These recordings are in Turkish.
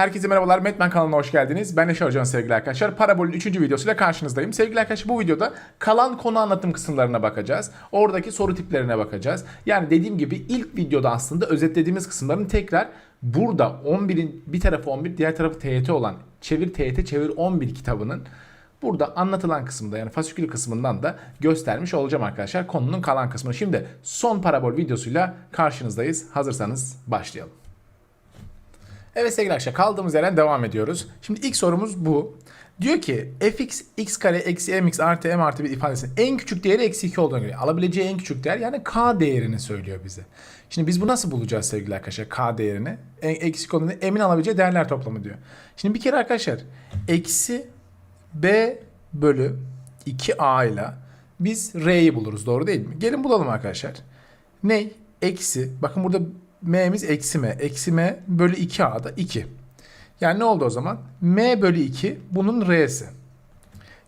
Herkese merhabalar. Metmen kanalına hoş geldiniz. Ben Neşe Hocam sevgili arkadaşlar. Parabol'ün 3. videosuyla karşınızdayım. Sevgili arkadaşlar bu videoda kalan konu anlatım kısımlarına bakacağız. Oradaki soru tiplerine bakacağız. Yani dediğim gibi ilk videoda aslında özetlediğimiz kısımların tekrar burada 11'in bir tarafı 11 diğer tarafı TYT olan Çevir TYT Çevir 11 kitabının Burada anlatılan kısımda yani fasikül kısmından da göstermiş olacağım arkadaşlar konunun kalan kısmını. Şimdi son parabol videosuyla karşınızdayız. Hazırsanız başlayalım. Evet sevgili arkadaşlar kaldığımız yerden devam ediyoruz. Şimdi ilk sorumuz bu. Diyor ki fx x kare eksi mx artı m artı bir ifadesinin en küçük değeri eksi 2 olduğuna göre alabileceği en küçük değer yani k değerini söylüyor bize. Şimdi biz bu nasıl bulacağız sevgili arkadaşlar k değerini? En, eksik olduğunda m'in alabileceği değerler toplamı diyor. Şimdi bir kere arkadaşlar eksi b bölü 2a ile biz r'yi buluruz doğru değil mi? Gelin bulalım arkadaşlar. Ne? Eksi. Bakın burada m'miz eksi m. Eksi m bölü 2a da 2. Yani ne oldu o zaman? m bölü 2 bunun r'si.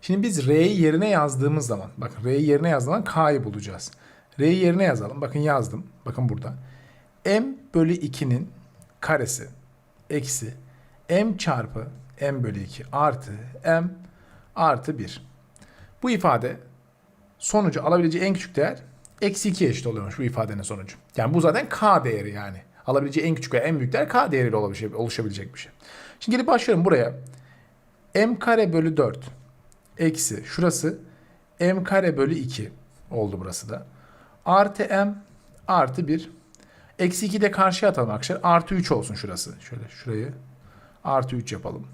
Şimdi biz r'yi yerine yazdığımız zaman, bakın r'yi yerine yazdığımız zaman k'yı bulacağız. R'yi yerine yazalım. Bakın yazdım. Bakın burada. m bölü 2'nin karesi eksi m çarpı m bölü 2 artı m artı 1. Bu ifade sonucu alabileceği en küçük değer eksi 2 eşit oluyormuş bu ifadenin sonucu. Yani bu zaten k değeri yani. Alabileceği en küçük ve en büyük değer k değeriyle oluşabilecek- bir şey. Şimdi gelip başlıyorum buraya. m kare bölü 4 eksi şurası m kare bölü 2 oldu burası da. Artı m artı 1. Eksi 2 de karşıya atalım arkadaşlar. Artı 3 olsun şurası. Şöyle şurayı artı 3 yapalım.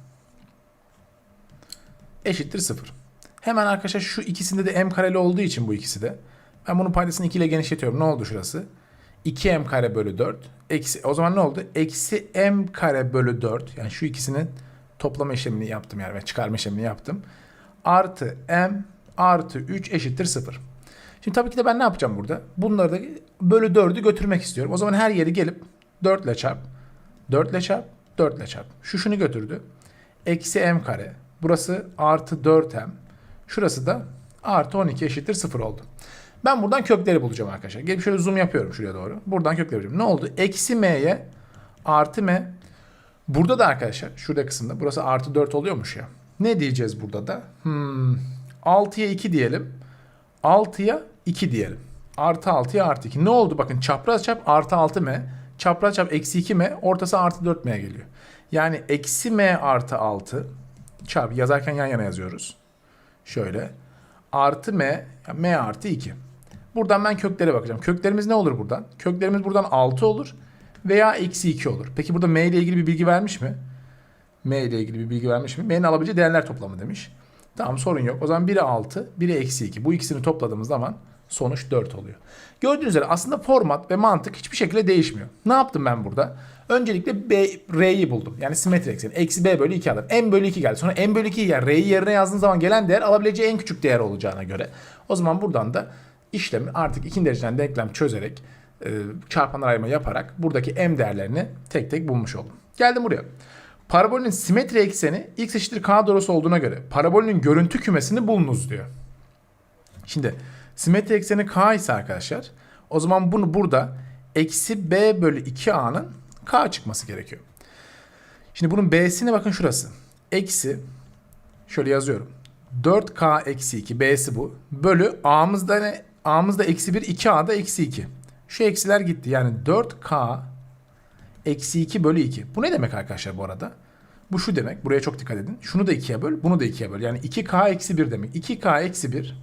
Eşittir 0. Hemen arkadaşlar şu ikisinde de m kareli olduğu için bu ikisi de. Ben bunun paydasını 2 ile genişletiyorum. Ne oldu şurası? 2m kare bölü 4. Eksi, o zaman ne oldu? Eksi m kare bölü 4. Yani şu ikisinin toplama işlemini yaptım yani çıkarma işlemini yaptım. Artı m artı 3 eşittir 0. Şimdi tabii ki de ben ne yapacağım burada? Bunları da bölü 4'ü götürmek istiyorum. O zaman her yeri gelip 4 ile çarp. 4 ile çarp. 4 ile çarp. Şu şunu götürdü. Eksi m kare. Burası artı 4m. Şurası da artı 12 eşittir 0 oldu. Ben buradan kökleri bulacağım arkadaşlar. Gelip şöyle zoom yapıyorum şuraya doğru. Buradan kökleri bulacağım. Ne oldu? Eksi m'ye artı m. Burada da arkadaşlar şurada kısımda burası artı 4 oluyormuş ya. Ne diyeceğiz burada da? Hmm, 6'ya 2 diyelim. 6'ya 2 diyelim. Artı 6'ya artı 2. Ne oldu? Bakın çapraz çap artı 6m. Çapraz çap eksi 2m. Ortası artı 4m geliyor. Yani eksi m artı 6 çarpı yazarken yan yana yazıyoruz. Şöyle. Artı m. yani m artı 2. Buradan ben köklere bakacağım. Köklerimiz ne olur buradan? Köklerimiz buradan 6 olur veya eksi 2 olur. Peki burada m ile ilgili bir bilgi vermiş mi? m ile ilgili bir bilgi vermiş mi? m'nin alabileceği değerler toplamı demiş. Tamam sorun yok. O zaman biri 6, biri eksi 2. Bu ikisini topladığımız zaman sonuç 4 oluyor. Gördüğünüz üzere aslında format ve mantık hiçbir şekilde değişmiyor. Ne yaptım ben burada? Öncelikle B, R'yi buldum. Yani simetri ekseni. Eksi B bölü 2 alır. M bölü 2 geldi. Sonra M bölü 2'yi yer. R'yi yerine yazdığın zaman gelen değer alabileceği en küçük değer olacağına göre. O zaman buradan da işlemi artık ikinci dereceden denklem çözerek e, çarpanlar ayırma yaparak buradaki M değerlerini tek tek bulmuş oldum. Geldim buraya. Parabolün simetri ekseni x eşittir k doğrusu olduğuna göre parabolün görüntü kümesini bulunuz diyor. Şimdi simetri ekseni k ise arkadaşlar o zaman bunu burada eksi b bölü 2a'nın k çıkması gerekiyor. Şimdi bunun b'sine bakın şurası. Eksi şöyle yazıyorum. 4k eksi 2 b'si bu. Bölü a'mızda ne? A'mızda eksi 1 2a'da eksi 2. Şu eksiler gitti. Yani 4k eksi 2 bölü 2. Bu ne demek arkadaşlar bu arada? Bu şu demek. Buraya çok dikkat edin. Şunu da 2'ye böl. Bunu da 2'ye böl. Yani 2k eksi 1 demek. 2k eksi 1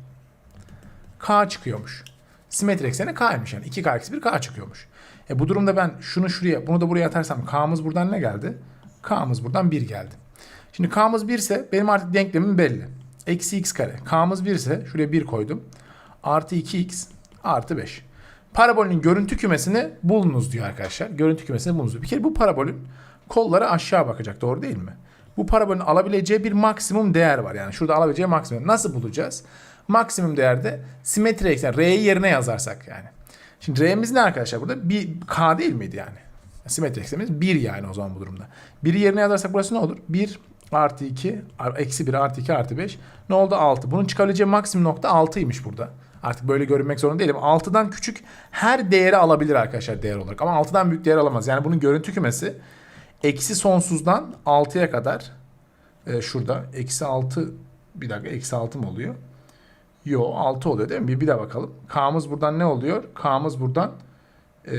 k çıkıyormuş. Simetri ekseni k'ymış yani. 2k eksi 1 k çıkıyormuş. E bu durumda ben şunu şuraya bunu da buraya atarsam k'mız buradan ne geldi? k'mız buradan 1 geldi. Şimdi k'mız 1 ise benim artık denklemim belli. Eksi x kare. K'mız 1 ise şuraya 1 koydum. Artı 2x artı 5. Parabolün görüntü kümesini bulunuz diyor arkadaşlar. Görüntü kümesini bulunuz diyor. Bir kere bu parabolün kolları aşağı bakacak doğru değil mi? Bu parabolün alabileceği bir maksimum değer var. Yani şurada alabileceği maksimum. Nasıl bulacağız? Maksimum değerde simetri eksen R'yi yerine yazarsak yani. Şimdi R'miz ne arkadaşlar burada? Bir K değil miydi yani? Simetri eksenimiz 1 yani o zaman bu durumda. 1'i yerine yazarsak burası ne olur? 1 artı 2 eksi 1 artı 2 artı 5 ne oldu 6. Bunun çıkabileceği maksimum nokta 6'ymış burada. Artık böyle görünmek zorunda değilim. 6'dan küçük her değeri alabilir arkadaşlar değer olarak. Ama 6'dan büyük değer alamaz. Yani bunun görüntü kümesi eksi sonsuzdan 6'ya kadar e, şurada eksi 6 bir dakika eksi 6 mı oluyor? Yo 6 oluyor değil mi? Bir, bir de bakalım. K'mız buradan ne oluyor? K'mız buradan e,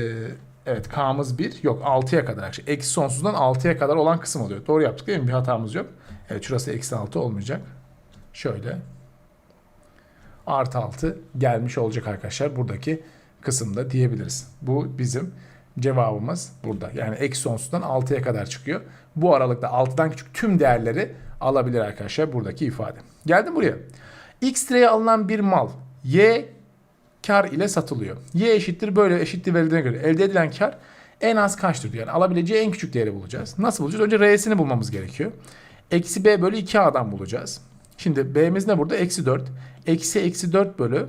evet K'mız 1 yok 6'ya kadar. Eksi sonsuzdan 6'ya kadar olan kısım oluyor. Doğru yaptık değil mi? Bir hatamız yok. Evet şurası eksi 6 olmayacak. Şöyle artı 6 gelmiş olacak arkadaşlar buradaki kısımda diyebiliriz. Bu bizim cevabımız burada. Yani eksi sonsuzdan 6'ya kadar çıkıyor. Bu aralıkta 6'dan küçük tüm değerleri alabilir arkadaşlar buradaki ifade. Geldim buraya. X liraya alınan bir mal Y kar ile satılıyor. Y eşittir böyle eşittir verildiğine göre elde edilen kar en az kaçtır diyor. Yani alabileceği en küçük değeri bulacağız. Nasıl bulacağız? Önce R'sini bulmamız gerekiyor. Eksi B bölü 2A'dan bulacağız. Şimdi B'miz ne burada? Eksi 4. Eksi eksi 4 bölü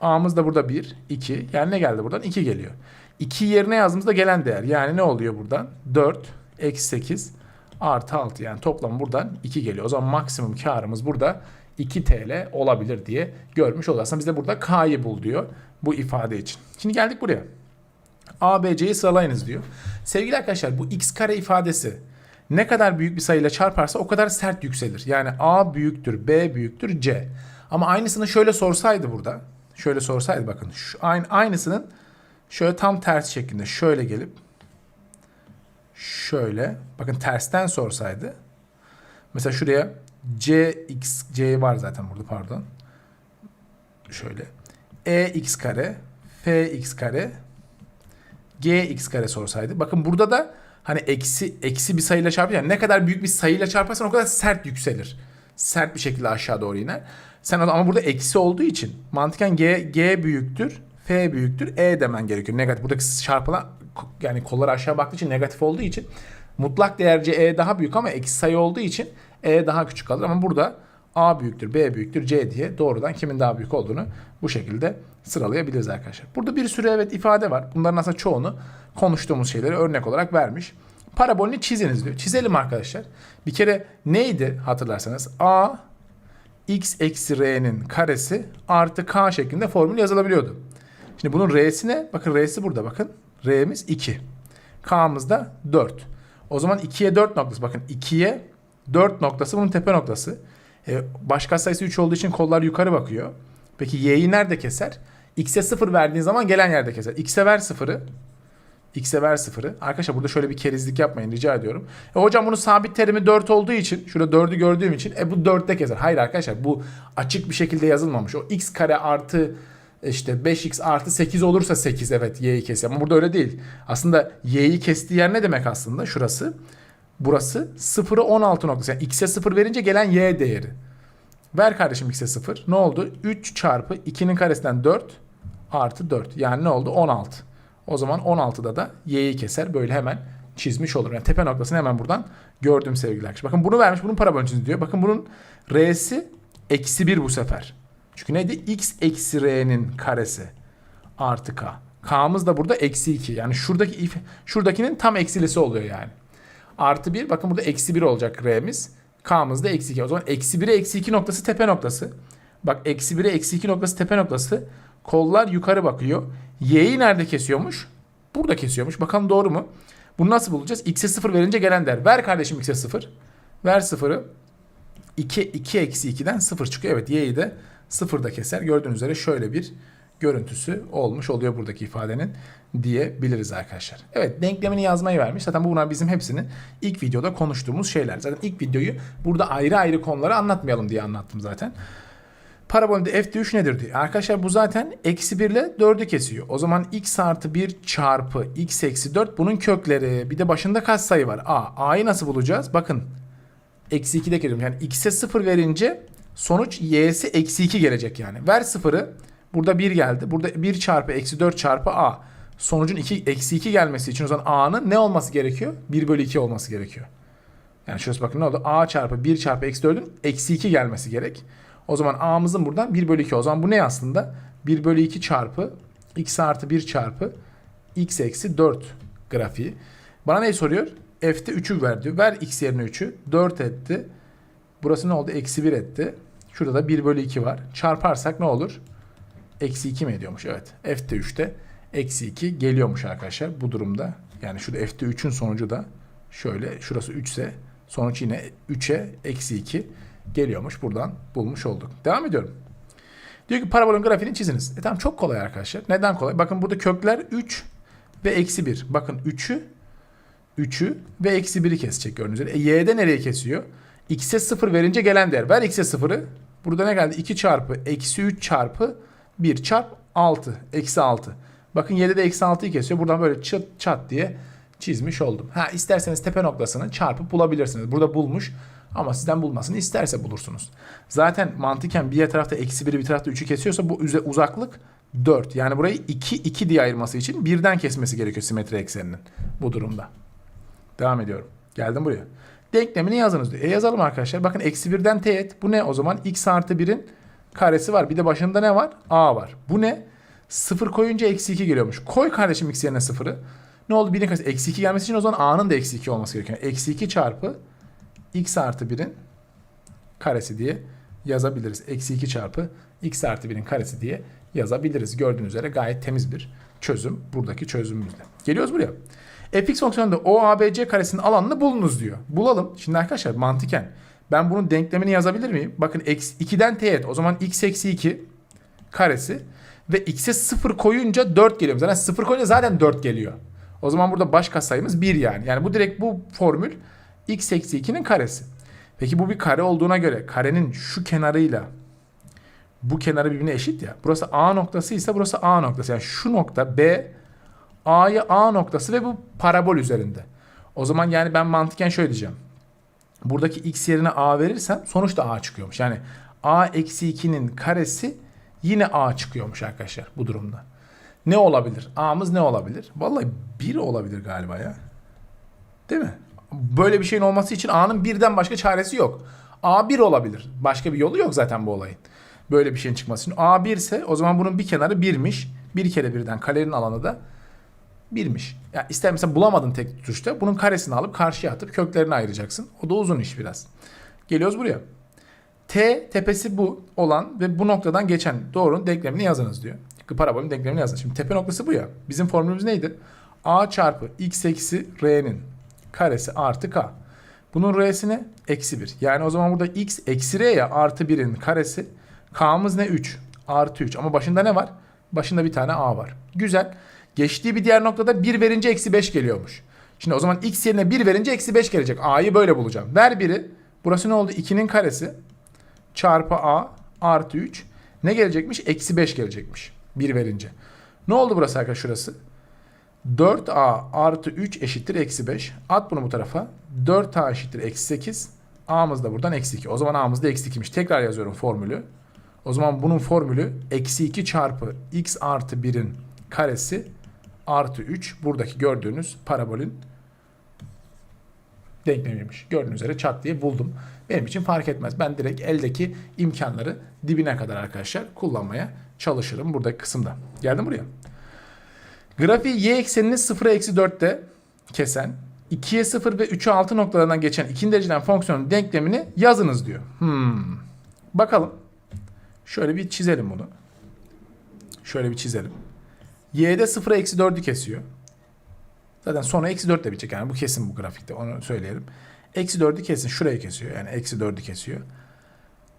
A'mız da burada 1, 2. Yani ne geldi buradan? 2 geliyor. 2 yerine yazdığımızda gelen değer. Yani ne oluyor buradan? 4, eksi 8, artı 6. Yani toplam buradan 2 geliyor. O zaman maksimum karımız burada 2 TL olabilir diye görmüş oluyoruz. Aslında bizde burada K'yı bul diyor bu ifade için. Şimdi geldik buraya. A, B, C'yi sıralayınız diyor. Sevgili arkadaşlar bu x kare ifadesi ne kadar büyük bir sayıyla çarparsa o kadar sert yükselir. Yani A büyüktür, B büyüktür, C. Ama aynısını şöyle sorsaydı burada. Şöyle sorsaydı bakın. Şu, aynı, aynısının şöyle tam tersi şeklinde şöyle gelip şöyle bakın tersten sorsaydı. Mesela şuraya C x C var zaten burada pardon. Şöyle. E x kare F x kare G x kare sorsaydı. Bakın burada da hani eksi eksi bir sayıyla. Yani ne kadar büyük bir sayıyla çarparsan o kadar sert yükselir. Sert bir şekilde aşağı doğru iner. Sen ama burada eksi olduğu için mantıken G, G büyüktür, F büyüktür, E demen gerekiyor. Negatif. Buradaki çarpılan yani kolları aşağı baktığı için negatif olduğu için mutlak değerce E daha büyük ama eksi sayı olduğu için E daha küçük kalır. Ama burada A büyüktür, B büyüktür, C diye doğrudan kimin daha büyük olduğunu bu şekilde sıralayabiliriz arkadaşlar. Burada bir sürü evet ifade var. Bunların aslında çoğunu konuştuğumuz şeyleri örnek olarak vermiş. Parabolünü çiziniz diyor. Çizelim arkadaşlar. Bir kere neydi hatırlarsanız? A x eksi r'nin karesi artı k şeklinde formül yazılabiliyordu. Şimdi bunun r'si ne? Bakın r'si burada bakın. R'miz 2. K'mız da 4. O zaman 2'ye 4 noktası. Bakın 2'ye 4 noktası bunun tepe noktası. Ee, başka sayısı 3 olduğu için kollar yukarı bakıyor. Peki y'yi nerede keser? X'e 0 verdiğin zaman gelen yerde keser. X'e ver 0'ı. X'e ver 0'ı. Arkadaşlar burada şöyle bir kerizlik yapmayın rica ediyorum. E hocam bunun sabit terimi 4 olduğu için şurada 4'ü gördüğüm için e bu 4'te keser. Hayır arkadaşlar bu açık bir şekilde yazılmamış. O x kare artı işte 5x artı 8 olursa 8 evet y'yi kesiyor. Ama burada öyle değil. Aslında y'yi kestiği yer ne demek aslında? Şurası. Burası 0'ı 16 noktası. Yani x'e 0 verince gelen y değeri. Ver kardeşim x'e 0. Ne oldu? 3 çarpı 2'nin karesinden 4 artı 4. Yani ne oldu? 16. O zaman 16'da da y'yi keser. Böyle hemen çizmiş olurum. Yani tepe noktasını hemen buradan gördüm sevgili arkadaşlar. Bakın bunu vermiş. Bunun parabolünü diyor. Bakın bunun r'si eksi 1 bu sefer. Çünkü neydi? x eksi r'nin karesi artı k. K'mız da burada eksi 2. Yani şuradaki şuradakinin tam eksilisi oluyor yani. Artı 1. Bakın burada eksi 1 olacak r'miz. K'mız da eksi 2. O zaman eksi 1'e eksi 2 noktası tepe noktası. Bak eksi 1'e eksi 2 noktası tepe noktası. Kollar yukarı bakıyor. Y'yi nerede kesiyormuş? Burada kesiyormuş. Bakalım doğru mu? Bunu nasıl bulacağız? X'e 0 verince gelen değer. Ver kardeşim X'e 0. Ver 0'ı. 2, 2 eksi 2'den 0 çıkıyor. Evet Y'yi de 0'da keser. Gördüğünüz üzere şöyle bir görüntüsü olmuş oluyor buradaki ifadenin diyebiliriz arkadaşlar. Evet denklemini yazmayı vermiş. Zaten bunlar bizim hepsini ilk videoda konuştuğumuz şeyler. Zaten ilk videoyu burada ayrı ayrı konuları anlatmayalım diye anlattım zaten. Parabolünde f de 3 nedir diye. Arkadaşlar bu zaten eksi 1 ile 4'ü kesiyor. O zaman x artı 1 çarpı x eksi 4 bunun kökleri. Bir de başında kaç sayı var? a. a'yı nasıl bulacağız? Bakın eksi 2'de kesiyorum. Yani x'e 0 verince sonuç y'si eksi 2 gelecek yani. Ver 0'ı. Burada 1 geldi. Burada 1 çarpı eksi 4 çarpı a. Sonucun 2, eksi 2 gelmesi için o zaman a'nın ne olması gerekiyor? 1 bölü 2 olması gerekiyor. Yani şurası bakın ne oldu? a çarpı 1 çarpı eksi 4'ün eksi 2 gelmesi gerek. O zaman a'mızın buradan 1 bölü 2. O zaman bu ne aslında? 1 bölü 2 çarpı x artı 1 çarpı x eksi 4 grafiği. Bana ne soruyor? F'te 3'ü ver diyor. Ver x yerine 3'ü. 4 etti. Burası ne oldu? Eksi 1 etti. Şurada da 1 bölü 2 var. Çarparsak ne olur? Eksi 2 mi ediyormuş? Evet. F'te 3'te eksi 2 geliyormuş arkadaşlar bu durumda. Yani şurada F'te 3'ün sonucu da Şöyle şurası 3 ise sonuç yine 3'e eksi 2 geliyormuş. Buradan bulmuş olduk. Devam ediyorum. Diyor ki parabolün grafiğini çiziniz. E tamam çok kolay arkadaşlar. Neden kolay? Bakın burada kökler 3 ve eksi 1. Bakın 3'ü 3'ü ve eksi 1'i kesecek gördüğünüz üzere. E, y'de nereye kesiyor? x'e 0 verince gelen değer. Ver x'e 0'ı. Burada ne geldi? 2 çarpı eksi 3 çarpı 1 çarp 6. Eksi 6. Bakın y'de de eksi 6'yı kesiyor. Buradan böyle çat çat diye çizmiş oldum. Ha isterseniz tepe noktasını çarpıp bulabilirsiniz. Burada bulmuş ama sizden bulmasını isterse bulursunuz. Zaten mantıken bir tarafta eksi 1'i bir tarafta 3'ü kesiyorsa bu uzaklık 4. Yani burayı 2 2 diye ayırması için birden kesmesi gerekiyor simetri ekseninin bu durumda. Devam ediyorum. Geldim buraya. Denklemini yazınız diyor. E yazalım arkadaşlar. Bakın eksi 1'den teğet. Bu ne o zaman? x artı 1'in karesi var. Bir de başında ne var? a var. Bu ne? 0 koyunca eksi 2 geliyormuş. Koy kardeşim x yerine 0'ı. Ne oldu? 1'in karesi. Eksi 2 gelmesi için o zaman a'nın da eksi 2 olması gerekiyor. Eksi 2 çarpı x artı 1'in karesi diye yazabiliriz. Eksi 2 çarpı x artı 1'in karesi diye yazabiliriz. Gördüğünüz üzere gayet temiz bir çözüm buradaki çözümümüzde. Geliyoruz buraya. fx fonksiyonunda o ABC karesinin alanını bulunuz diyor. Bulalım. Şimdi arkadaşlar mantıken ben bunun denklemini yazabilir miyim? Bakın eksi 2'den teğet. O zaman x eksi 2 karesi ve x'e 0 koyunca 4 geliyor. Zaten 0 koyunca zaten 4 geliyor. O zaman burada baş katsayımız 1 yani. Yani bu direkt bu formül x eksi 2'nin karesi. Peki bu bir kare olduğuna göre karenin şu kenarıyla bu kenarı birbirine eşit ya. Burası A noktası ise burası A noktası. Yani şu nokta B A'ya A noktası ve bu parabol üzerinde. O zaman yani ben mantıken şöyle diyeceğim. Buradaki x yerine A verirsem sonuçta A çıkıyormuş. Yani A eksi 2'nin karesi yine A çıkıyormuş arkadaşlar bu durumda. Ne olabilir? A'mız ne olabilir? Vallahi 1 olabilir galiba ya. Değil mi? Böyle bir şeyin olması için A'nın birden başka çaresi yok. A 1 olabilir. Başka bir yolu yok zaten bu olayın. Böyle bir şeyin çıkması için. A 1 ise o zaman bunun bir kenarı 1'miş. Bir kere birden kalenin alanı da 1'miş. Ya ister mesela bulamadın tek tuşta bunun karesini alıp karşıya atıp köklerini ayıracaksın. O da uzun iş biraz. Geliyoruz buraya. T tepesi bu olan ve bu noktadan geçen doğrunun denklemini yazınız diyor. Parabolün denklemini yazın. Şimdi tepe noktası bu ya. Bizim formülümüz neydi? A çarpı x eksi r'nin karesi artı k. Bunun r'si ne? Eksi 1. Yani o zaman burada x eksi r ya artı 1'in karesi. K'mız ne? 3. Artı 3. Ama başında ne var? Başında bir tane a var. Güzel. Geçtiği bir diğer noktada 1 verince eksi 5 geliyormuş. Şimdi o zaman x yerine 1 verince eksi 5 gelecek. A'yı böyle bulacağım. Ver 1'i. Burası ne oldu? 2'nin karesi çarpı a artı 3. Ne gelecekmiş? Eksi 5 gelecekmiş. 1 verince. Ne oldu burası arkadaşlar şurası? 4a artı 3 eşittir eksi 5. At bunu bu tarafa. 4a eşittir eksi 8. a'mız da buradan eksi 2. O zaman a'mız da eksi 2'miş. Tekrar yazıyorum formülü. O zaman bunun formülü eksi 2 çarpı x artı 1'in karesi artı 3. Buradaki gördüğünüz parabolün denklemiymiş. Gördüğünüz üzere çat diye buldum. Benim için fark etmez. Ben direkt eldeki imkanları dibine kadar arkadaşlar kullanmaya çalışırım buradaki kısımda. Geldim buraya. Grafiği y eksenini 0'a eksi 4'te kesen 2'ye 0 ve 3'e 6 noktalarından geçen ikinci dereceden fonksiyonun denklemini yazınız diyor. Hmm. Bakalım. Şöyle bir çizelim bunu. Şöyle bir çizelim. Y'de 0'a eksi 4'ü kesiyor. Zaten sonra eksi 4 de bitecek yani bu kesin bu grafikte onu söyleyelim. Eksi 4'ü kesin şurayı kesiyor yani eksi 4'ü kesiyor.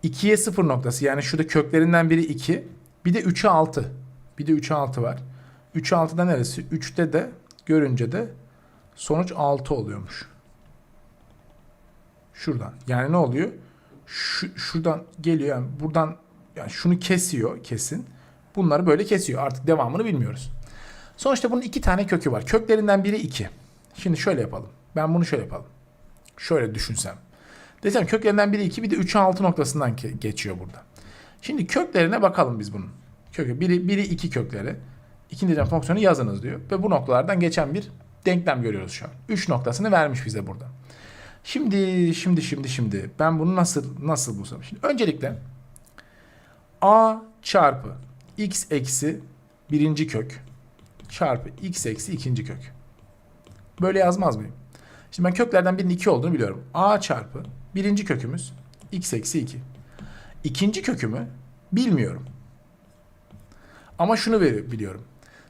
2'ye 0 noktası yani şurada köklerinden biri 2. Bir de 3'e 6. Bir de 3'e 6 var. 3'e 6'da neresi? 3'te de görünce de sonuç 6 oluyormuş. Şuradan. Yani ne oluyor? Şu, şuradan geliyor yani buradan yani şunu kesiyor kesin. Bunları böyle kesiyor. Artık devamını bilmiyoruz. Sonuçta bunun iki tane kökü var. Köklerinden biri 2. Şimdi şöyle yapalım. Ben bunu şöyle yapalım. Şöyle düşünsem. Desem köklerinden biri 2 bir de 3'e 6 noktasından geçiyor burada. Şimdi köklerine bakalım biz bunun. Kökü biri biri 2 kökleri. İkinci derece fonksiyonu yazınız diyor. Ve bu noktalardan geçen bir denklem görüyoruz şu an. 3 noktasını vermiş bize burada. Şimdi şimdi şimdi şimdi ben bunu nasıl nasıl bulsam? Şimdi öncelikle a çarpı x eksi birinci kök çarpı x eksi ikinci kök. Böyle yazmaz mıyım? Şimdi ben köklerden birinin 2 olduğunu biliyorum. a çarpı birinci kökümüz x eksi 2. İkinci kökümü bilmiyorum. Ama şunu biliyorum.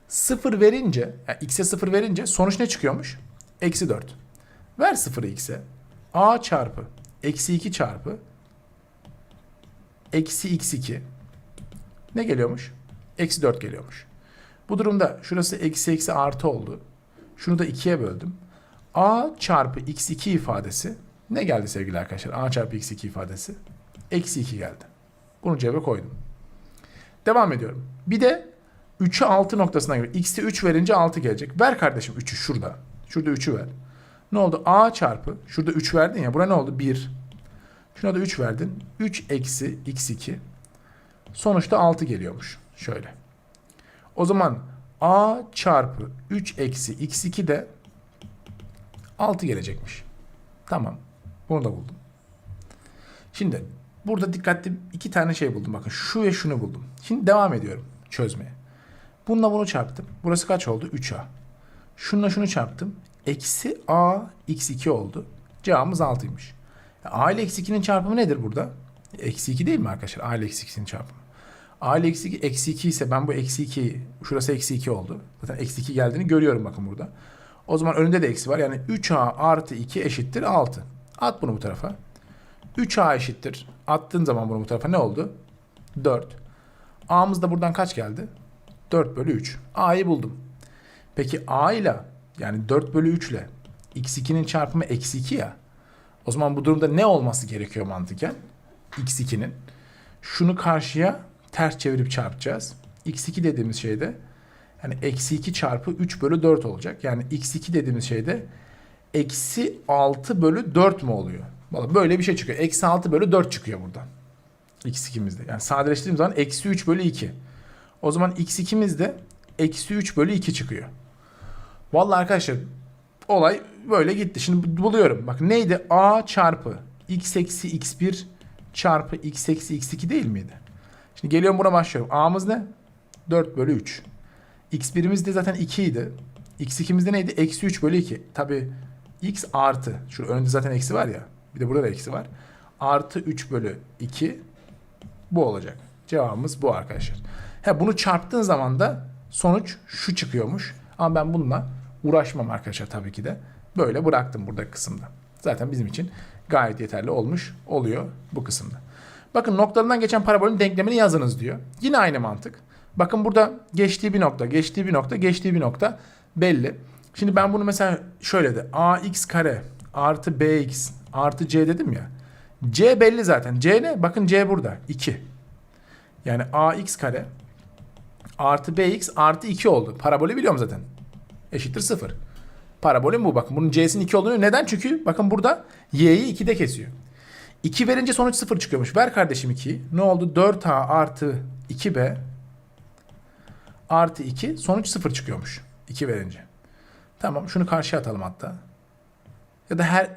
0 verince, yani x'e 0 verince sonuç ne çıkıyormuş? Eksi 4. Ver sıfırı x'e. a çarpı eksi 2 çarpı eksi x2 ne geliyormuş? Eksi 4 geliyormuş. Bu durumda şurası eksi eksi artı oldu. Şunu da 2'ye böldüm. a çarpı x2 ifadesi ne geldi sevgili arkadaşlar? a çarpı x2 ifadesi eksi 2 geldi. Bunu cebe koydum. Devam ediyorum. Bir de 3'ü 6 noktasına göre. X'te 3 verince 6 gelecek. Ver kardeşim 3'ü şurada. Şurada 3'ü ver. Ne oldu? A çarpı. Şurada 3 verdin ya. Bura ne oldu? 1. Şuna da 3 verdin. 3 eksi x2. Sonuçta 6 geliyormuş. Şöyle. O zaman A çarpı 3 eksi x2 de 6 gelecekmiş. Tamam. Bunu da buldum. Şimdi burada dikkatli iki tane şey buldum. Bakın şu ve şunu buldum. Şimdi devam ediyorum çözmeye. Bununla bunu çarptım. Burası kaç oldu? 3a. Şununla şunu çarptım. Eksi a x2 oldu. Cevabımız 6'ymış. a ile eksi 2'nin çarpımı nedir burada? Eksi 2 değil mi arkadaşlar? a ile eksi 2'nin çarpımı. a ile eksi 2, eksi 2 ise ben bu eksi 2, şurası eksi 2 oldu. Zaten eksi 2 geldiğini görüyorum bakın burada. O zaman önünde de eksi var. Yani 3a artı 2 eşittir 6. At bunu bu tarafa. 3a eşittir. Attığın zaman bunu bu tarafa ne oldu? 4. A'mız da buradan kaç geldi? 4 bölü 3. A'yı buldum. Peki A ile yani 4 bölü 3 ile x2'nin çarpımı eksi 2 ya. O zaman bu durumda ne olması gerekiyor mantıken? x2'nin. Şunu karşıya ters çevirip çarpacağız. x2 dediğimiz şeyde yani eksi 2 çarpı 3 bölü 4 olacak. Yani x2 dediğimiz şeyde eksi 6 bölü 4 mü oluyor? Vallahi böyle bir şey çıkıyor. Eksi 6 bölü 4 çıkıyor buradan. x2'mizde. Yani sadeleştirdiğim zaman eksi 3 bölü 2. O zaman x2'miz de eksi 3 bölü 2 çıkıyor. Vallahi arkadaşlar olay böyle gitti. Şimdi buluyorum. Bak neydi? a çarpı x eksi x1 çarpı x eksi x2 değil miydi? Şimdi geliyorum buna başlıyorum. a'mız ne? 4 bölü 3. x1'imiz de zaten 2 idi. x2'miz de neydi? Eksi 3 bölü 2. Tabi x artı. Şu önünde zaten eksi var ya. Bir de burada da eksi var. Artı 3 bölü 2 bu olacak. Cevabımız bu arkadaşlar. He, bunu çarptığın zaman da sonuç şu çıkıyormuş. Ama ben bununla uğraşmam arkadaşlar tabii ki de. Böyle bıraktım burada kısımda. Zaten bizim için gayet yeterli olmuş oluyor bu kısımda. Bakın noktalarından geçen parabolün denklemini yazınız diyor. Yine aynı mantık. Bakın burada geçtiği bir nokta, geçtiği bir nokta, geçtiği bir nokta belli. Şimdi ben bunu mesela şöyle de ax kare artı bx artı c dedim ya. c belli zaten. c ne? Bakın c burada. 2. Yani ax kare artı bx artı 2 oldu. Parabolü biliyorum zaten. Eşittir 0. Parabolün bu. Bakın bunun c'sinin 2 olduğunu. Neden? Çünkü bakın burada y'yi 2'de kesiyor. 2 verince sonuç 0 çıkıyormuş. Ver kardeşim 2'yi. Ne oldu? 4a artı 2b artı 2 sonuç 0 çıkıyormuş. 2 verince. Tamam şunu karşıya atalım hatta. Ya da her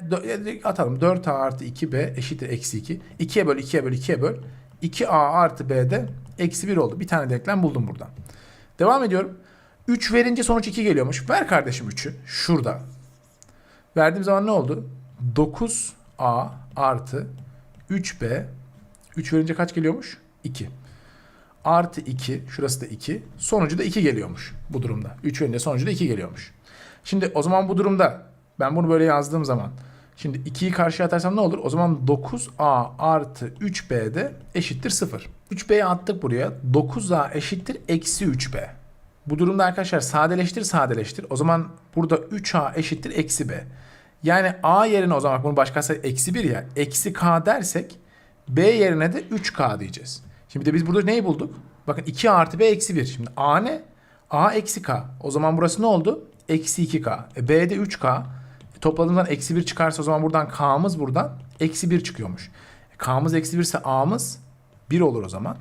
atalım 4a artı 2b eşittir eksi 2. 2'ye böl 2'ye böl 2'ye böl. 2a artı b'de eksi 1 oldu. Bir tane denklem buldum buradan. Devam ediyorum. 3 verince sonuç 2 geliyormuş. Ver kardeşim 3'ü. Şurada. Verdiğim zaman ne oldu? 9a artı 3b 3 verince kaç geliyormuş? 2. Artı 2. Şurası da 2. Sonucu da 2 geliyormuş bu durumda. 3 verince sonucu da 2 geliyormuş. Şimdi o zaman bu durumda ben bunu böyle yazdığım zaman Şimdi 2'yi karşıya atarsam ne olur? O zaman 9a artı 3b'de eşittir 0. 3b'yi attık buraya. 9a eşittir eksi 3b. Bu durumda arkadaşlar sadeleştir sadeleştir. O zaman burada 3a eşittir eksi b. Yani a yerine o zaman bunu başkası eksi 1 ya. Eksi k dersek b yerine de 3k diyeceğiz. Şimdi de biz burada neyi bulduk? Bakın 2 artı b eksi 1. Şimdi a ne? a eksi k. O zaman burası ne oldu? Eksi 2k. E, b de 3k. Topladığımdan eksi 1 çıkarsa o zaman buradan k'mız buradan eksi 1 çıkıyormuş. K'mız eksi 1 ise a'mız 1 olur o zaman.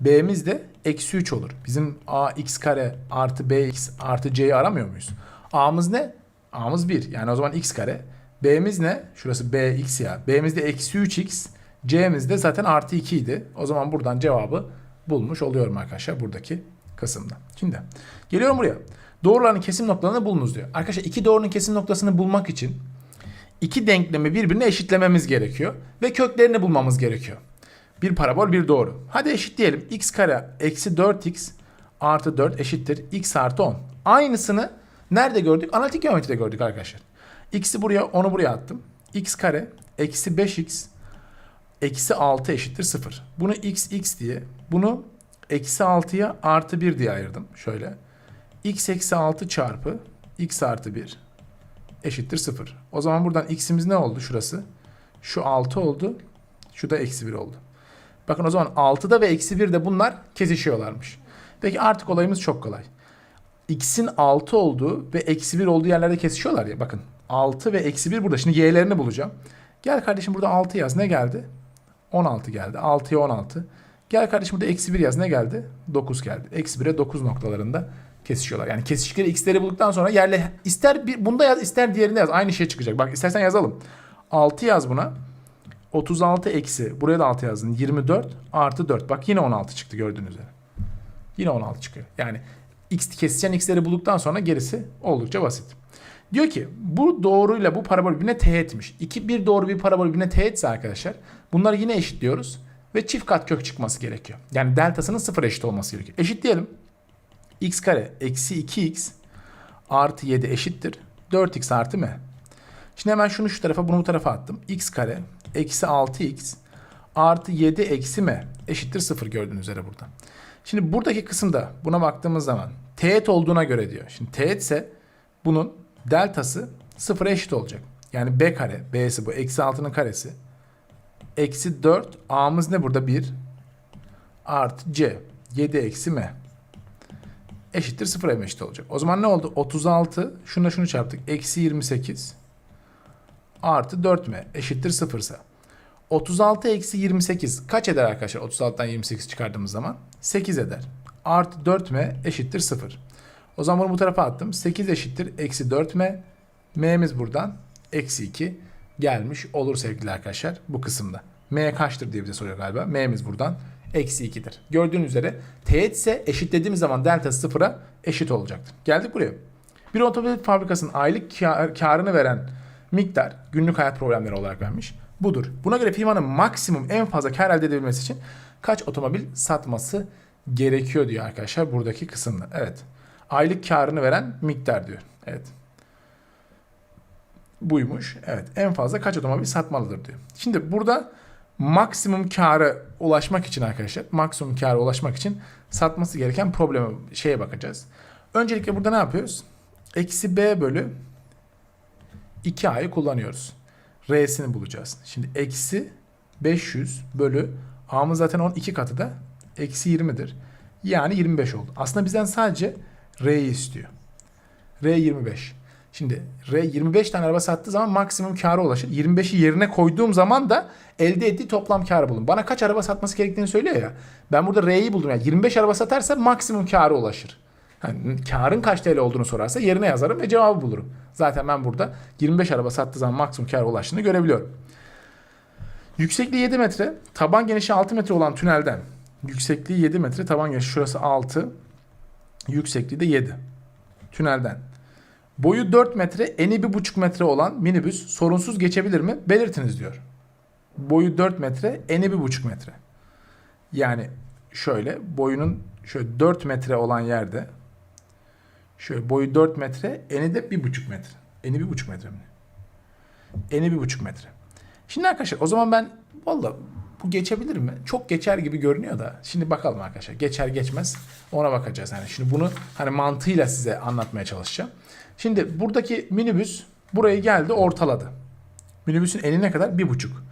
B'miz de eksi 3 olur. Bizim a x kare artı bx artı c'yi aramıyor muyuz? A'mız ne? A'mız 1. Yani o zaman x kare. B'miz ne? Şurası bx ya. B'miz de eksi 3x. C'miz de zaten artı 2 idi. O zaman buradan cevabı bulmuş oluyorum arkadaşlar buradaki kısımda. Şimdi geliyorum buraya. Doğruların kesim noktalarını bulunuz diyor. Arkadaşlar iki doğrunun kesim noktasını bulmak için iki denklemi birbirine eşitlememiz gerekiyor. Ve köklerini bulmamız gerekiyor. Bir parabol bir doğru. Hadi eşitleyelim. x kare eksi 4x artı 4 eşittir x artı 10. Aynısını nerede gördük? Analitik geometride gördük arkadaşlar. X'i buraya, onu buraya attım. X kare eksi 5x eksi 6 eşittir 0. Bunu x x diye, bunu eksi 6'ya artı 1 diye ayırdım. Şöyle. x eksi 6 çarpı x artı 1 eşittir 0. O zaman buradan x'imiz ne oldu şurası? Şu 6 oldu. Şu da eksi 1 oldu. Bakın o zaman 6'da ve eksi 1'de bunlar kesişiyorlarmış. Peki artık olayımız çok kolay. X'in 6 olduğu ve eksi 1 olduğu yerlerde kesişiyorlar ya. Bakın 6 ve eksi 1 burada. Şimdi y'lerini bulacağım. Gel kardeşim burada 6 yaz. Ne geldi? 16 geldi. 6'ya 16. Gel kardeşim burada eksi 1 yaz. Ne geldi? 9 geldi. Eksi 1'e 9 noktalarında kesişiyorlar. Yani kesişikleri x'leri bulduktan sonra yerle ister bir bunda yaz ister diğerinde yaz. Aynı şey çıkacak. Bak istersen yazalım. 6 yaz buna. 36 eksi buraya da 6 yazdın. 24 artı 4. Bak yine 16 çıktı gördüğünüz üzere. Yine 16 çıkıyor. Yani x kesişen x'leri bulduktan sonra gerisi oldukça basit. Diyor ki bu doğruyla bu parabol birbirine teğetmiş. İki bir doğru bir parabol birbirine teğetse arkadaşlar bunları yine eşitliyoruz ve çift kat kök çıkması gerekiyor. Yani deltasının sıfır eşit olması gerekiyor. Eşitleyelim. x kare eksi 2x artı 7 eşittir. 4x artı m. Şimdi hemen şunu şu tarafa bunu bu tarafa attım. x kare eksi 6x artı 7 eksi m eşittir 0 gördüğünüz üzere burada. Şimdi buradaki kısımda buna baktığımız zaman teğet olduğuna göre diyor. Şimdi teğetse bunun deltası sıfıra eşit olacak. Yani b kare, b'si bu. Eksi 6'nın karesi. Eksi 4, a'mız ne burada? 1. Artı c. 7 eksi m. Eşittir sıfıra mı eşit olacak? O zaman ne oldu? 36, şununla şunu çarptık. Eksi 28 artı 4m eşittir 0 ise. 36 eksi 28 kaç eder arkadaşlar? 36'dan 28 çıkardığımız zaman 8 eder. Artı 4m eşittir 0. O zaman bunu bu tarafa attım. 8 eşittir eksi 4m. M'miz buradan eksi 2 gelmiş olur sevgili arkadaşlar bu kısımda. M kaçtır diye bize soruyor galiba. M'miz buradan eksi 2'dir. Gördüğünüz üzere teğet ise eşitlediğimiz zaman delta sıfıra eşit olacaktır. Geldik buraya. Bir otomobil fabrikasının aylık kar, karını veren miktar günlük hayat problemleri olarak vermiş. Budur. Buna göre firmanın maksimum en fazla kar elde edebilmesi için kaç otomobil satması gerekiyor diyor arkadaşlar buradaki kısımda. Evet. Aylık karını veren miktar diyor. Evet. Buymuş. Evet. En fazla kaç otomobil satmalıdır diyor. Şimdi burada maksimum kâra ulaşmak için arkadaşlar, maksimum kâra ulaşmak için satması gereken probleme şeye bakacağız. Öncelikle burada ne yapıyoruz? Eksi b bölü 2a'yı kullanıyoruz. R'sini bulacağız. Şimdi eksi 500 bölü a'mız zaten 12 katı da eksi 20'dir. Yani 25 oldu. Aslında bizden sadece R'yi istiyor. R 25. Şimdi R 25 tane araba sattığı zaman maksimum kâra ulaşır. 25'i yerine koyduğum zaman da elde ettiği toplam kârı bulun. Bana kaç araba satması gerektiğini söylüyor ya. Ben burada R'yi buldum. Yani 25 araba satarsa maksimum kâra ulaşır. Yani karın kaç TL olduğunu sorarsa yerine yazarım ve cevabı bulurum. Zaten ben burada 25 araba sattığı zaman maksimum kâra ulaştığını görebiliyorum. Yüksekliği 7 metre, taban genişliği 6 metre olan tünelden yüksekliği 7 metre, taban genişliği şurası 6, yüksekliği de 7. Tünelden. Boyu 4 metre, eni 1,5 metre olan minibüs sorunsuz geçebilir mi? Belirtiniz diyor. Boyu 4 metre, eni 1,5 metre. Yani şöyle boyunun şöyle 4 metre olan yerde şöyle boyu 4 metre, eni de 1,5 metre. Eni 1,5 metre mi? Eni 1,5 metre. Şimdi arkadaşlar o zaman ben valla bu geçebilir mi? Çok geçer gibi görünüyor da. Şimdi bakalım arkadaşlar. Geçer geçmez ona bakacağız. Yani şimdi bunu hani mantığıyla size anlatmaya çalışacağım. Şimdi buradaki minibüs burayı geldi ortaladı. Minibüsün enine kadar bir buçuk.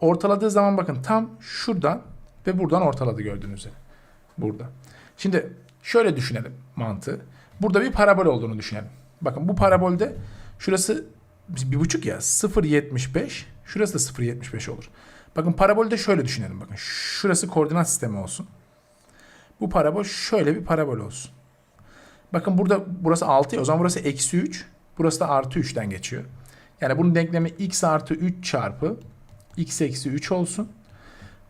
Ortaladığı zaman bakın tam şuradan ve buradan ortaladı gördüğünüz üzere. Burada. Şimdi şöyle düşünelim mantığı. Burada bir parabol olduğunu düşünelim. Bakın bu parabolde şurası bir buçuk ya 0.75 şurası da 0.75 olur. Bakın parabolde şöyle düşünelim bakın. Şurası koordinat sistemi olsun. Bu parabol şöyle bir parabol olsun. Bakın burada burası 6 ya o zaman burası eksi 3. Burası da artı 3'ten geçiyor. Yani bunun denklemi x artı 3 çarpı x eksi 3 olsun.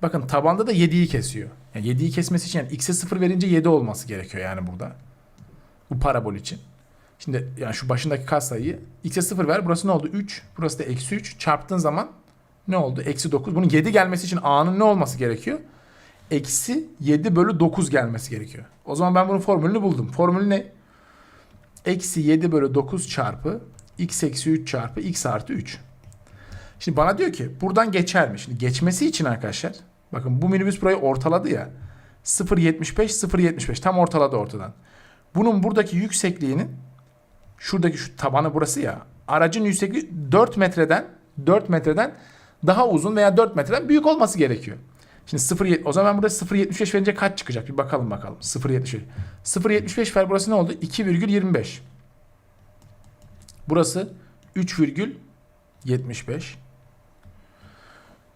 Bakın tabanda da 7'yi kesiyor. Yani 7'yi kesmesi için yani x'e 0 verince 7 olması gerekiyor yani burada. Bu parabol için. Şimdi yani şu başındaki katsayıyı x'e 0 ver. Burası ne oldu? 3. Burası da eksi 3. Çarptığın zaman ne oldu? Eksi 9. Bunun 7 gelmesi için a'nın ne olması gerekiyor? Eksi 7 bölü 9 gelmesi gerekiyor. O zaman ben bunun formülünü buldum. Formülü ne? Eksi 7 bölü 9 çarpı x eksi 3 çarpı x artı 3. Şimdi bana diyor ki buradan geçer mi? Şimdi geçmesi için arkadaşlar bakın bu minibüs burayı ortaladı ya. 0.75 0.75 tam ortaladı ortadan. Bunun buradaki yüksekliğinin şuradaki şu tabanı burası ya. Aracın yüksekliği 4 metreden 4 metreden daha uzun veya 4 metreden büyük olması gerekiyor. Şimdi 0 o zaman burada 0.75 verince kaç çıkacak? Bir bakalım bakalım. 0.75. 0.75 ver burası ne oldu? 2,25. Burası 3,75.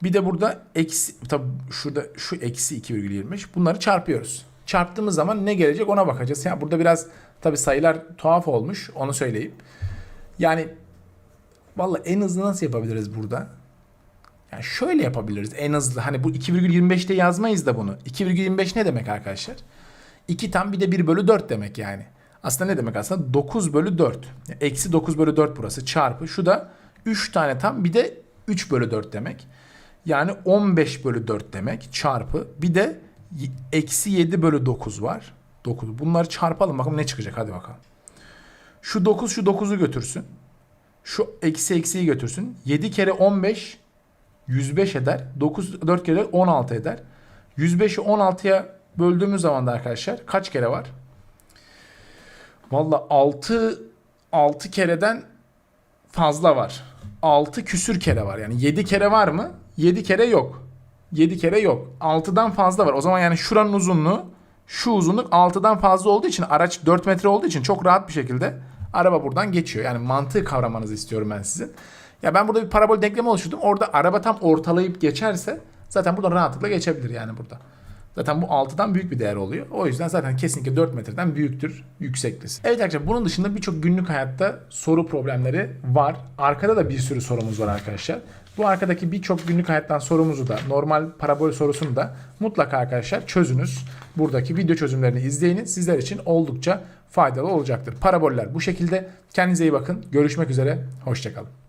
Bir de burada eksi tabi şurada şu eksi 2,25 bunları çarpıyoruz. Çarptığımız zaman ne gelecek ona bakacağız. Yani burada biraz tabi sayılar tuhaf olmuş onu söyleyeyim. Yani valla en hızlı nasıl yapabiliriz burada? Yani şöyle yapabiliriz en hızlı. Hani bu 2,25'te yazmayız da bunu. 2,25 ne demek arkadaşlar? 2 tam bir de 1 bölü 4 demek yani. Aslında ne demek aslında? 9 bölü 4. Yani Eksi 9 bölü 4 burası çarpı. Şu da 3 tane tam bir de 3 bölü 4 demek. Yani 15 bölü 4 demek çarpı. Bir de eksi 7 bölü 9 var. 9. Bunları çarpalım bakalım ne çıkacak hadi bakalım. Şu 9 şu 9'u götürsün. Şu eksi eksiyi götürsün. 7 kere 15 105 eder. 9 4 kere 16 eder. 105'i 16'ya böldüğümüz zaman da arkadaşlar kaç kere var? Valla 6 6 kereden fazla var. 6 küsür kere var. Yani 7 kere var mı? 7 kere yok. 7 kere yok. 6'dan fazla var. O zaman yani şuranın uzunluğu şu uzunluk 6'dan fazla olduğu için araç 4 metre olduğu için çok rahat bir şekilde araba buradan geçiyor. Yani mantığı kavramanızı istiyorum ben sizin. Ya ben burada bir parabol denklemi oluşturdum. Orada araba tam ortalayıp geçerse zaten buradan rahatlıkla geçebilir yani burada. Zaten bu 6'dan büyük bir değer oluyor. O yüzden zaten kesinlikle 4 metreden büyüktür yüksekliği. Evet arkadaşlar bunun dışında birçok günlük hayatta soru problemleri var. Arkada da bir sürü sorumuz var arkadaşlar. Bu arkadaki birçok günlük hayattan sorumuzu da normal parabol sorusunu da mutlaka arkadaşlar çözünüz. Buradaki video çözümlerini izleyiniz. Sizler için oldukça faydalı olacaktır. Paraboller bu şekilde. Kendinize iyi bakın. Görüşmek üzere. Hoşçakalın.